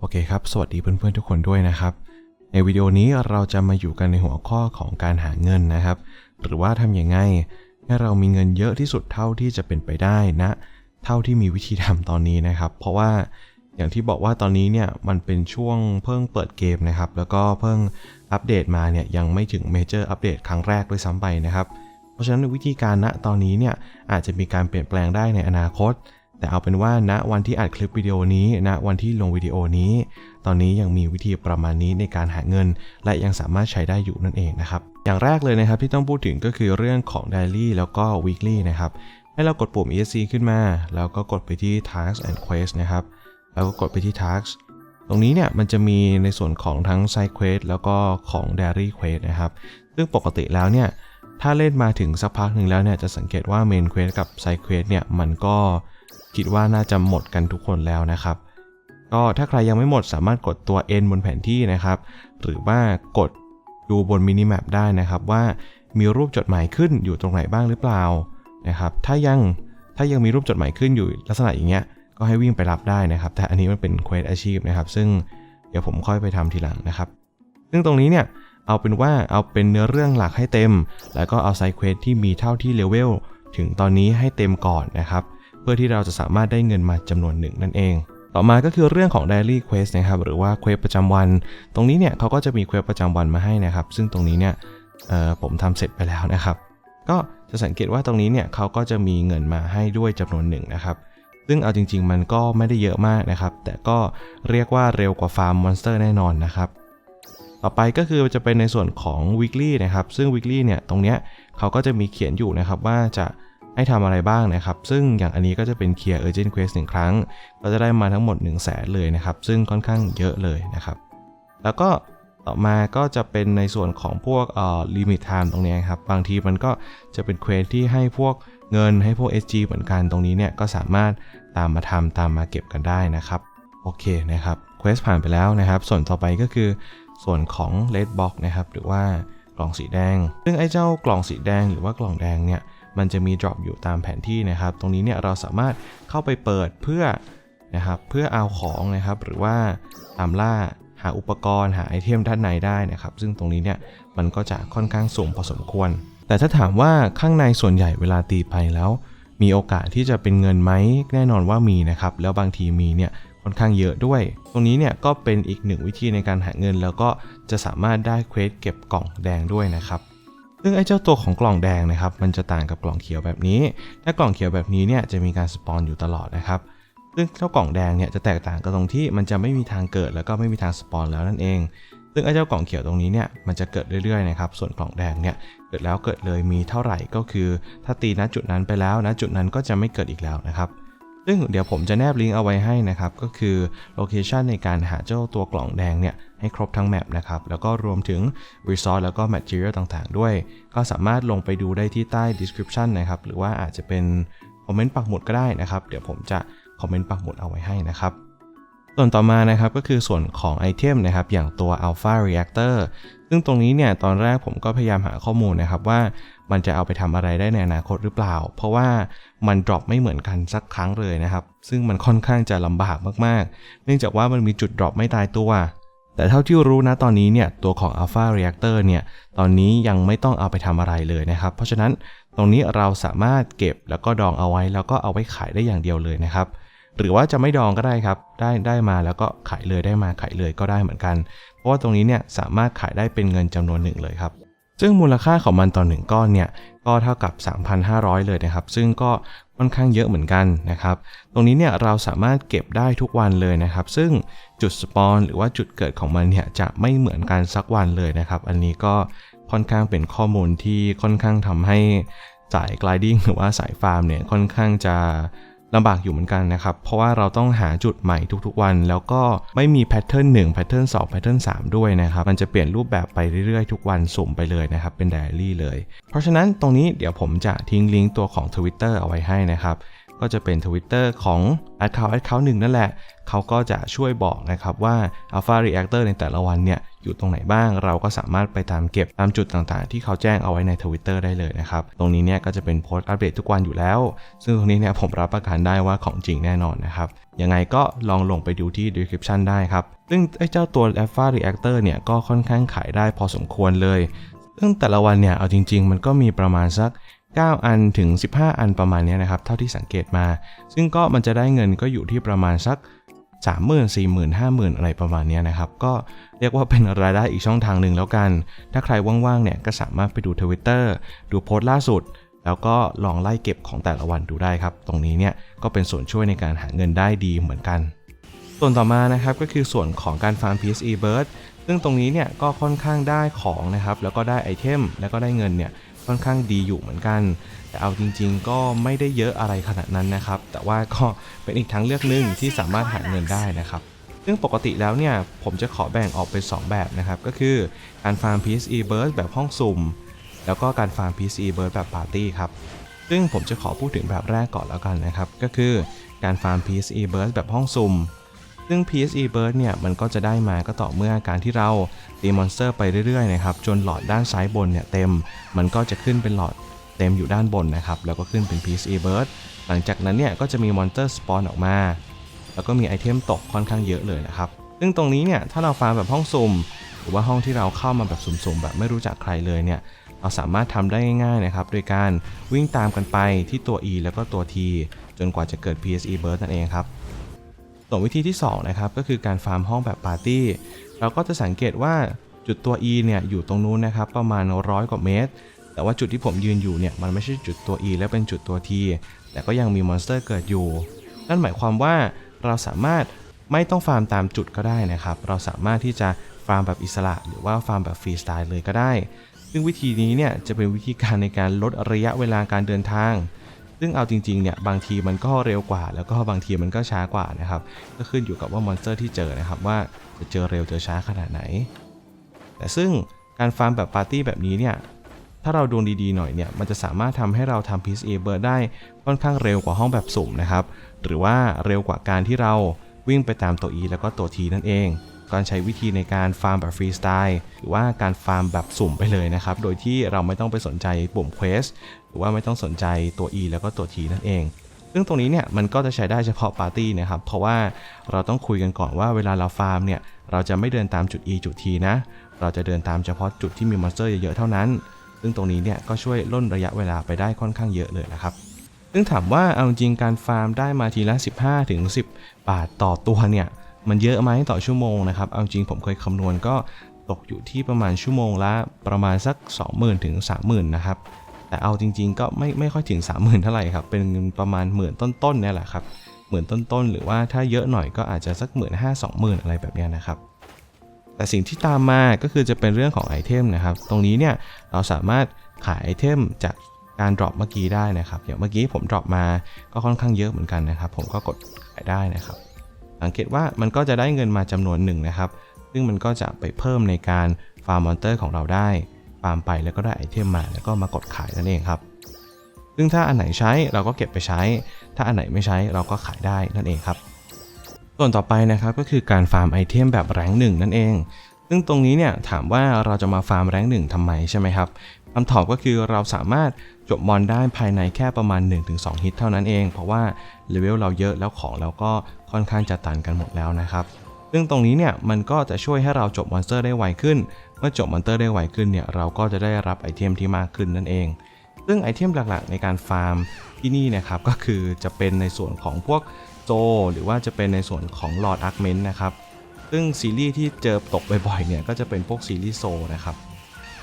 โอเคครับ สวัสดีเพื่อนๆทุกคนด้วยนะครับ ในวิดีโอนี้เราจะมาอยู่กันในหัวข้อของการหาเงินนะครับ หรือว่าทำยังไงให้เรามีเงินเยอะที่สุดเท่าที่จะเป็นไปได้นะ เท่าที่มีวิธีทำตอนนี้นะครับ เพราะว่าอย่างที่บอกว่าตอนนี้เนี่ยมันเป็นช่วงเพิ่งเปิดเกมนะครับ แล้วก็เพิ่งอัปเดตมาเนี่ยยังไม่ถึงเมเจอร์อัปเดตครั้งแรกด้วยซ้ำไปนะครับ เพราะฉะนั้นวิธีการณตอนนี้เนี่ยอาจจะมีการเปลี่ยนแปลงได้ในอนาคต แต่เอาเป็นว่าณวันที่อัดคลิปวิดีโอนี้ณวันที่ลงวิดีโอนี้ ตอนนี้ยังมีวิธีประมาณนี้ในการหาเงิน และยังสามารถใช้ได้อยู่นั่นเองนะครับ อย่างแรกเลยนะครับที่ต้องพูดถึงก็คือเรื่องของ Daily แล้วก็ Weekly นะครับให้เรากดปุ่ม ESC ขึ้นมา แล้วก็กดไปที่ Tasks and Quest นะครับแล้วก็กดไปที่ Tasks ตรงนี้เนี่ยมันจะมีในส่วนของทั้ง Side Quest แล้วก็ของ Diary Quest นะครับซึ่งปกติแล้วเนี่ยถ้าเล่นมาถึงสักพักหนึ่งแล้วเนี่ยจะสังเกตว่า Main Quest กับ Side Quest เนี่ยมันก็ คิดว่าน่าจะหมดกันทุกคนแล้วนะครับ ก็ถ้าใครยังไม่หมดสามารถกดตัว N บนแผนที่นะครับ หรือว่ากดดูบนมินิแมปได้นะครับว่ามีรูปจดหมายขึ้นอยู่ตรงไหนบ้างหรือเปล่านะครับถ้ายังถ้ายังมีรูปจดหมายขึ้นอยู่ลักษณะอย่างเงี้ยก็ให้วิ่งไปรับได้นะครับ แต่อันนี้มันเป็นเควสอาชีพนะครับ ซึ่งเดี๋ยวผมค่อยไปทำทีหลังนะครับ ซึ่งตรงนี้เนี่ยเอาเป็นว่าเอาเป็นเนื้อเรื่องหลักให้เต็ม แล้วก็เอาไซเควสที่มีเท่าที่เลเวลถึงตอนนี้ให้เต็มก่อนนะครับ พื่อที่เราจะสามารถได้เงินมาจำนวนหนึ่งนั่นเอง ต่อมาก็คือเรื่องของ Daily Quest นะครับหรือว่าเควสประจำวัน ตรงนี้เนี่ยเขาก็จะมีเควสประจำวันมาให้นะครับ ซึ่งตรงนี้เนี่ยผมทำเสร็จไปแล้วนะครับ ก็จะสังเกตว่าตรงนี้เนี่ยเขาก็จะมีเงินมาให้ด้วยจำนวนหนึ่งนะครับซึ่งเอาจริง ๆ มันก็ไม่ได้เยอะมากนะครับ แต่ก็เรียกว่าเร็วกว่าฟาร์มมอนสเตอร์แน่นอนนะครับต่อไปก็คือจะเป็นในส่วนของ weekly นะครับ ซึ่ง weekly เนี่ย ตรงเนี้ยเขาก็จะมีเขียนอยู่นะครับว่าจะ ให้ทำอะไรบ้างนะครับ ซึ่งอย่างอันนี้ก็จะเป็น clear urgent quest หนึ่งครั้ง ก็จะได้มาทั้งหมด 1 0 0 0 0แสนเลยนะครับ ซึ่งค่อนข้างเยอะเลยนะครับ แล้วก็ต่อมาก็จะเป็นในส่วนของพวกเอ่อ limit time ตรงนี้ครับ บางทีมันก็จะเป็นเควสที่ให้พวกเงินให้พวก SG เหมือนกันตรงนี้เนี่ยก็สามารถตามมาทำตามมาเก็บกันได้นะครับโอเคนะครับเควสผ่านไปแล้วนะครับ ส่วนต่อไปก็คือส่วนของ red box นะครับหรือว่ากล่องสีแดง ซึ่งไอ้เจ้ากล่องสีแดงหรือว่ากล่องแดงเนี่ย มันจะมี drop อยู่ตามแผนที่นะครับ ตรงนี้เนี่ยเราสามารถเข้าไปเปิดเพื่อนะครับเพื่อเอาของนะครับ หรือว่าตามล่าหาอุปกรณ์หาไอเทมด้านในได้นะครับ ซึ่งตรงนี้เนี่ยมันก็จะค่อนข้างสูงพอสมควร แต่ถ้าถามว่าข้างในส่วนใหญ่เวลาตีไปแล้ว มีโอกาสที่จะเป็นเงินไหมแน่นอนว่ามีนะครับ แล้วบางทีมีเนี่ยค่อนข้างเยอะด้วย ตรงนี้เนี่ยก็เป็นอีกหนึ่งวิธีในการหาเงิน แล้วก็จะสามารถได้เควสเก็บกล่องแดงด้วยนะครับ ซึ่งไอ้เจ้าตัวของกล่องแดงนะครับ มันจะต่างกับกล่องเขียวแบบนี้ ถ้ากล่องเขียวแบบนี้เนี่ยจะมีการสปอนอยู่ตลอดนะครับ ซึ่งเจ้ากล่องแดงเนี่ยจะแตกต่างกันตรงที่มันจะไม่มีทางเกิดแล้วก็ไม่มีทางสปอนแล้วนั่นเอง ซึ่งไอ้เจ้ากล่องเขียวตรงนี้เนี่ยมันจะเกิดเรื่อยๆนะครับ ส่วนกล่องแดงเนี่ยเกิดแล้วเกิดเลยมีเท่าไหร่ก็คือ ถ้าตีณจุดนั้นไปแล้วณจุดนั้นก็จะไม่เกิดอีกแล้วนะครับ ซึ่งเดี๋ยวผมจะแนบลิงก์เอาไว้ให้นะครับ ก็คือโลเคชันในการหาเจ้าตัวกล่องแดงเนี่ยให้ครบทั้งแมปนะครับ แล้วก็รวมถึง Resource แล้วก็ Material ต่างๆ ด้วย ก็สามารถลงไปดูได้ที่ใต้ Description นะครับ หรือว่าอาจจะเป็นคอมเมนต์ปักหมุดก็ได้นะครับ เดี๋ยวผมจะคอมเมนต์ปักหมุดเอาไว้ให้นะครับส่วนต่อมานะครับก็คือส่วนของไอเทมนะครับอย่างตัว Alpha Reactor ซึ่งตรงนี้เนี่ยตอนแรกผมก็พยายามหาข้อมูลนะครับว่า มันจะเอาไปทำอะไรได้ในอนาคตหรือเปล่า เพราะว่ามัน drop ไม่เหมือนกันสักครั้งเลยนะครับ ซึ่งมันค่อนข้างจะลำบากมากๆ เนื่องจากว่ามันมีจุด drop ไม่ตายตัว แต่เท่าที่รู้นะตอนนี้เนี่ยตัวของ Alpha Reactor เนี่ยตอนนี้ยังไม่ต้องเอาไปทำอะไรเลยนะครับ เพราะฉะนั้นตรงนี้เราสามารถเก็บแล้วก็ดองเอาไว้แล้วก็เอาไว้ขายได้อย่างเดียวเลยนะครับหรือว่าจะไม่ดองก็ได้ครับ ได้ได้มาแล้วก็ขายเลยได้มาขายเลยก็ได้เหมือนกัน เพราะว่าตรงนี้เนี่ยสามารถขายได้เป็นเงินจำนวนหนึ่งเลยครับ ซึ่งมูลค่าของมันต่อหนึ่งก้อนเนี่ยก็เท่ากับ 3,500 เลยนะครับ ซึ่งก็ค่อนข้างเยอะเหมือนกันนะครับ ตรงนี้เนี่ยเราสามารถเก็บได้ทุกวันเลยนะครับ ซึ่งจุดสปอนหรือว่าจุดเกิดของมันเนี่ยจะไม่เหมือนกันสักวันเลยนะครับ อันนี้ก็ค่อนข้างเป็นข้อมูลที่ค่อนข้างทำให้สาย gliding หรือว่าสายฟาร์มเนี่ยค่อนข้างจะ ลำบากอยู่เหมือนกันนะครับ เพราะว่าเราต้องหาจุดใหม่ทุกๆวัน แล้วก็ไม่มีแพทเทิร์นหนึ่งแพทเทิร์นสองแพทเทิร์นสามด้วยนะครับ มันจะเปลี่ยนรูปแบบไปเรื่อยๆ ทุกวันสุ่มไปเลยนะครับ เป็นไดอารี่เลย เพราะฉะนั้นตรงนี้เดี๋ยวผมจะทิ้งลิงก์ตัวของ Twitter เอาไว้ให้นะครับ ก็จะเป็น Twitter ของ Account Account หนึ่งนั่นแหละ เขาก็จะช่วยบอกนะครับว่า Alpha Reactor ในแต่ละวันเนี่ยอยู่ตรงไหนบ้าง เราก็สามารถไปตามเก็บตามจุดต่างๆ ที่เขาแจ้งเอาไว้ใน Twitter ได้เลยนะครับ ตรงนี้เนี่ยก็จะเป็นโพสต์อัปเดตทุกวันอยู่แล้ว ซึ่งตรงนี้เนี่ยผมรับประกันได้ว่าของจริงแน่นอนนะครับ ยังไงก็ลองลงไปดูที่ description ได้ครับ ซึ่งไอ้เจ้าตัว Alpha Reactor เนี่ยก็ค่อนข้างขายได้พอสมควรเลย ซึ่งแต่ละวันเนี่ยเอาจริง ๆ มันก็มีประมาณสัก 9 อันถึง 15 อันประมาณนี้นะครับเท่าที่สังเกตมา ซึ่งก็มันจะได้เงินก็อยู่ที่ประมาณสัก 30,000 40,000 50,000 อะไรประมาณนี้นะครับ ก็เรียกว่าเป็นรายได้อีกช่องทางหนึ่งแล้วกัน ถ้าใครว่างๆเนี่ยก็สามารถไปดู Twitter ดูโพสต์ล่าสุด แล้วก็ลองไล่เก็บของแต่ละวันดูได้ครับ ตรงนี้เนี่ยก็เป็นส่วนช่วยในการหาเงินได้ดีเหมือนกัน ส่วนต่อมานะครับก็คือส่วนของการฟาร์ม PSE Bird ซึ่งตรงนี้เนี่ยก็ค่อนข้างได้ของนะครับแล้วก็ได้ไอเทมแล้วก็ได้เงินเนี่ย ค่อนข้างดีอยู่เหมือนกัน แต่เอาจริง ๆ ก็ไม่ได้เยอะอะไรขนาดนั้นนะครับ แต่ว่าก็เป็นอีกทางเลือกหนึ่งที่สามารถหาเงินได้นะครับซึ่งปกติแล้วเนี่ยผมจะขอแบ่งออกเป็น2แบบนะครับ ก็คือการฟาร์ม PSE Burst แบบห้องสุ่ม แล้วก็การฟาร์ม PSE Burst แบบปาร์ตี้ครับ ซึ่งผมจะขอพูดถึงแบบแรกก่อนแล้วกันนะครับ ก็คือการฟาร์ม PSE Burst แบบห้องสุ่ม ซึ่ง PSE Burst เนี่ยมันก็จะได้มาก็ต่อเมื่อการที่เราตีมอนสเตอร์ไปเรื่อยๆนะครับจนหลอดด้านซ้ายบนเนี่ยเต็ม มันก็จะขึ้นเป็นหลอดเต็มอยู่ด้านบนนะครับแล้วก็ขึ้นเป็น PSE Burst หลังจากนั้นเนี่ยก็จะมีมอนสเตอร์สปอนออกมา แล้วก็มีไอเทมตกค่อนข้างเยอะเลยนะครับซึ่งตรงนี้เนี่ยถ้าเราฟาร์มแบบห้องสุ่มหรือว่าห้องที่เราเข้ามาแบบสุ่มๆแบบไม่รู้จักใครเลยเนี่ยเราสามารถทำได้ง่ายๆนะครับโดยการวิ่งตามกันไปที่ตัว E แล้วก็ตัว T จนกว่าจะเกิด PSE Burst นั่นเองครับ ส่วนวิธีที่2นะครับก็คือการฟาร์มห้องแบบปาร์ตี้เราก็จะสังเกตว่าจุดตัว E เนี่ยอยู่ตรงนู้นนะครับประมาณร้อยกว่าเมตร แต่ว่าจุดที่ผมยืนอยู่เนี่ยมันไม่ใช่จุดตัว E และเป็นจุดตัว T แต่ก็ยังมีมอนสเตอร์เกิดอยู่ นั่นหมายความว่าเราสามารถไม่ต้องฟาร์มตามจุดก็ได้นะครับ เราสามารถที่จะฟาร์มแบบอิสระ หรือว่าฟาร์มแบบฟรีสไตล์เลยก็ได้ ซึ่งวิธีนี้เนี่ยจะเป็นวิธีการในการลดระยะเวลาการเดินทาง ซึ่งเอาจริงๆเนี่ยบางทีมันก็เร็วกว่า แล้วก็บางทีมันก็ช้ากว่านะครับก็ขึ้นอยู่กับว่ามอนสเตอร์ที่เจอนะครับว่าจะเจอเร็วเจอช้าขนาดไหน แต่ซึ่งการฟาร์มแบบปาร์ตี้แบบนี้เนี่ยถ้าเราดวงดีๆหน่อยเนี่ยมันจะสามารถทำให้เราทำ PSA Bird ได้ค่อนข้างเร็วกว่าห้องแบบสุ่มนะครับหรือว่าเร็วกว่าการที่เราวิ่งไปตามตัว E แล้วก็ตัว T นั่นเอง การใช้วิธีในการฟาร์มแบบฟรีสไตล์หรือว่าการฟาร์มแบบสุ่มไปเลยนะครับ โดยที่เราไม่ต้องไปสนใจปุ่มเควสหรือว่าไม่ต้องสนใจตัว E แล้วก็ตัว T นั่นเองซึ่งตรงนี้เนี่ยมันก็จะใช้ได้เฉพาะปาร์ตี้นะครับ เพราะว่าเราต้องคุยกันก่อนว่าเวลาเราฟาร์มเนี่ยเราจะไม่เดินตามจุด E จุด T นะ เราจะเดินตามเฉพาะจุดที่มีมอนสเตอร์เยอะๆเท่านั้น ซึ่งตรงนี้เนี่ยก็ช่วยล่นระยะเวลาไปได้ค่อนข้างเยอะเลยนะครับ ซึ่งถามว่าเอาจริงการฟาร์มได้มาทีละ 15ถึง10 บาทต่อตัวเนี่ย มันเยอะไหมต่อชั่วโมงนะครับ เอาจริงผมเคยคำนวณก็ตกอยู่ที่ประมาณชั่วโมงละประมาณสัก 20,000ถึง30,000นะครับ แต่เอาจริง ๆ ก็ไม่ไม่ค่อยถึง 30,000เท่าไหร่ครับ เป็นประมาณหมื่นต้นๆเนี่ยแหละครับหมื่นต้นๆ หรือว่าถ้าเยอะหน่อยก็อาจจะสักหมื่นห้าสองหมื่นอะไรแบบนี้นะครับ แต่สิ่งที่ตามมาก็คือจะเป็นเรื่องของไอเทมนะครับ ตรงนี้เนี่ยเราสามารถขายไอเทมจากการดรอปเมื่อกี้ได้นะครับ อย่างเมื่อกี้ผมดรอปมาก็ค่อนข้างเยอะเหมือนกันนะครับ ผมก็กดขายได้นะครับ สังเกตว่ามันก็จะได้เงินมาจำนวนหนึ่งนะครับ ซึ่งมันก็จะไปเพิ่มในการฟาร์มมอนเตอร์ของเราได้ ฟาร์มไปแล้วก็ได้ไอเทมมาแล้วก็มากดขายนั่นเองครับ ซึ่งถ้าอันไหนใช้เราก็เก็บไปใช้ ถ้าอันไหนไม่ใช้เราก็ขายได้นั่นเองครับ ส่วนต่อไปนะครับก็คือการฟาร์มไอเทมแบบแรงหนึ่งนั่นเองซึ่งตรงนี้เนี่ยถามว่าเราจะมาฟาร์มแรงหนึ่งทำไมใช่ไหมครับ คำตอบก็คือเราสามารถจบมอนได้ภายในแค่ประมาณ 1-2 ฮิตเท่านั้นเอง เพราะว่าเลเวลเราเยอะแล้วของเราก็ค่อนข้างจะตันกันหมดแล้วนะครับซึ่งตรงนี้เนี่ยมันก็จะช่วยให้เราจบมอนสเตอร์ได้ไวขึ้น เมื่อจบมอนสเตอร์ได้ไวขึ้นเนี่ยเราก็จะได้รับไอเทมที่มากขึ้นนั่นเอง ซึ่งไอเทมหลักๆ ในการฟาร์มที่นี่นะครับก็คือจะเป็นในส่วนของพวกโจ หรือว่าจะเป็นในส่วนของลอ d อาร์ m เมนนะครับซึ่งซีรีส์ที่เจอตกบ่อยๆเนี่ยก็จะเป็นพวกซีรีส์โซนะครับ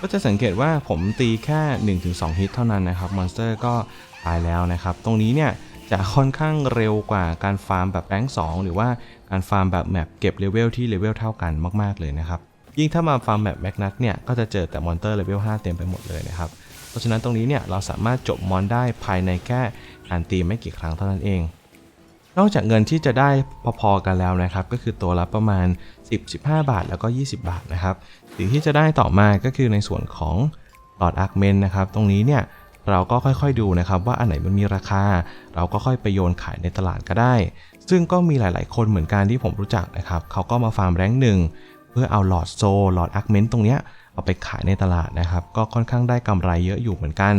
ก็จะสังเกตว่าผมตีแค่ 1-2 ฮิตเท่านั้นนะครับมอนสเตอร์ก็ตายแล้วนะครับ ตรงนี้เนี่ยจะค่อนข้างเร็วกว่าการฟาร์มแบบแรงค์2หรือว่าการฟาร์มแบบแมปเก็บเลเวลที่เลเวลเท่ากันมาก ๆ เลยนะครับ ยิ่งถ้ามาฟาร์มแบบแมกนัทเนี่ยก็จะเจอแต่มอนเตอร์เลเวล5เต็มไปหมดเลยนะครับ เพราะฉะนั้นตรงนี้เนี่ยเราสามารถจบมอนได้ภายในแค่การตีไม่กี่ครั้งเท่านั้นเอง นอกจากเงินที่จะได้พอๆกันแล้วนะครับ ก็คือตัวละประมาณ 10-15 บาทแล้วก็ 20 บาทนะครับ สิ่งที่จะได้ต่อมาก็คือในส่วนของหลอดอาร์เมนนะครับ ตรงนี้เนี่ยเราก็ค่อยๆดูนะครับว่าอันไหนมันมีราคา เราก็ค่อยไปโยนขายในตลาดก็ได้ ซึ่งก็มีหลายๆ คนเหมือนกันที่ผมรู้จักนะครับเขาก็มาฟาร์มแรงค์หนึ่งเพื่อเอาหลอดโซหลอดอาร์เมนต์ตรงเนี้ยเอาไปขายในตลาดนะครับ ก็ค่อนข้างได้กำไรเยอะอยู่เหมือนกัน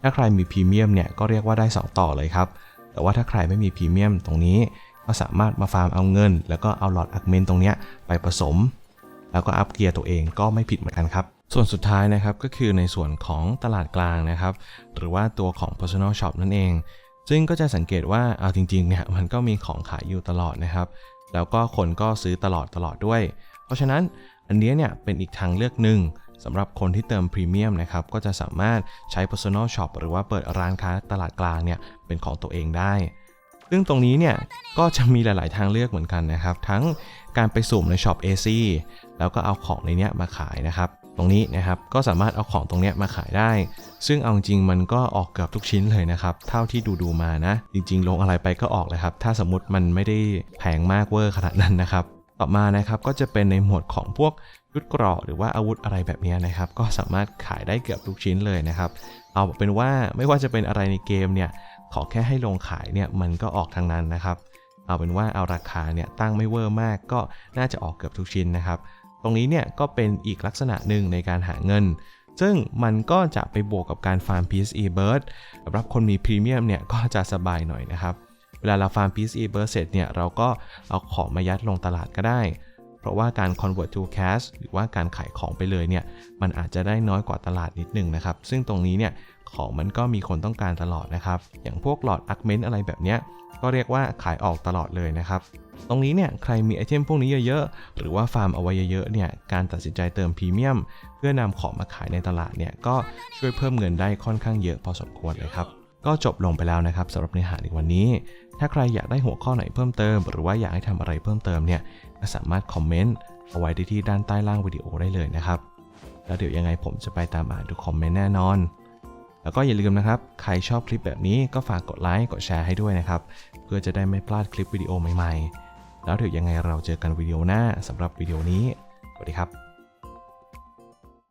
ถ้าใครมีพรีเมียมเนี่ยก็เรียกว่าได้ 2 ต่อเลยครับ แต่ว่าถ้าใครไม่มีพรีเมียมตรงนี้ ก็สามารถมาฟาร์มเอาเงิน แล้วก็เอาหลอดอาร์คเมนตรงนี้ไปผสม แล้วก็อัพเกียร์ตัวเองก็ไม่ผิดเหมือนกันครับส่วนสุดท้ายนะครับก็คือในส่วนของตลาดกลางนะครับ หรือว่าตัวของ personal shop นั่นเอง ซึ่งก็จะสังเกตว่าเอาจริงๆเนี่ยมันก็มีของขายอยู่ตลอดนะครับ แล้วก็คนก็ซื้อตลอดตลอดด้วย เพราะฉะนั้นอันนี้เนี่ยเป็นอีกทางเลือกหนึ่ง สำหรับคนที่เติมพรีเมียมนะครับก็จะสามารถใช้ personal shop หรือว่าเปิดร้านค้าตลาดกลางเนี่ยเป็นของตัวเองได้ ซึ่งตรงนี้เนี่ยก็จะมีหลาย ๆ ทางเลือกเหมือนกันนะครับ ทั้งการไปสุ่มในช็อป AC แล้วก็เอาของในเนี้ยมาขายนะครับ ตรงนี้นะครับก็สามารถเอาของตรงเนี้ยมาขายได้ ซึ่งเอาจริงมันก็ออกเกือบทุกชิ้นเลยนะครับ เท่าที่ดูดูมานะ จริง ๆ ลงอะไรไปก็ออกเลยครับ ถ้าสมมติมันไม่ได้แพงมากเวอร์ขนาดนั้นนะครับ ต่อมานะครับก็จะเป็นในหมวดของพวกชุดเกราะหรือว่าอาวุธอะไรแบบนี้นะครับ ก็สามารถขายได้เกือบทุกชิ้นเลยนะครับ เอาเป็นว่าไม่ว่าจะเป็นอะไรในเกมเนี่ยขอแค่ให้ลงขายเนี่ยมันก็ออกทางนั้นนะครับ เอาเป็นว่าเอาราคาเนี่ยตั้งไม่เวอร์มากก็น่าจะออกเกือบทุกชิ้นนะครับ ตรงนี้เนี่ยก็เป็นอีกลักษณะหนึ่งในการหาเงิน ซึ่งมันก็จะไปบวกกับการฟาร์ม PSE Bird สำหรับคนมีพรีเมียมเนี่ยก็จะสบายหน่อยนะครับ เวลาเราฟาร์ม PSE Bird เสร็จเนี่ยเราก็เอาของมายัดลงตลาดก็ได้ เพราะว่าการ convert to cash หรือว่าการขายของไปเลยเนี่ยมันอาจจะได้น้อยกว่าตลาดนิดนึงนะครับ ซึ่งตรงนี้เนี่ยของมันก็มีคนต้องการตลอดนะครับ อย่างพวกหลอดอาร์คเมนต์อะไรแบบเนี้ยก็เรียกว่าขายออกตลอดเลยนะครับ ตรงนี้เนี่ยใครมีไอเทมพวกนี้เยอะๆ หรือว่าฟาร์มเอาไว้เยอะๆ เนี่ย การตัดสินใจเติมพรีเมียม เพื่อนำของมาขายในตลาดเนี่ย ก็ช่วยเพิ่มเงินได้ค่อนข้างเยอะพอสมควรเลยครับ ก็จบลงไปแล้วนะครับสำหรับเนื้อหาในวันนี้ ถ้าใครอยากได้หัวข้อไหนเพิ่มเติม หรือว่าอยากให้ทำอะไรเพิ่มเติมเนี่ยก็สามารถคอมเมนต์เอาไว้ได้ที่ด้านใต้ล่างวิดีโอได้เลยนะครับ แล้วเดี๋ยวยังไงผมจะไปตามอ่านทุกคอมเมนต์แน่นอน แล้วก็อย่าลืมนะครับ ใครชอบคลิปแบบนี้ก็ฝากกดไลค์กดแชร์ให้ด้วยนะครับ เพื่อจะได้ไม่พลาดคลิปวิดีโอใหม่ๆ แล้วเดี๋ยวยังไงเราเจอกันวิดีโอหน้าสำหรับวิดีโอนี้สวัสดีครับ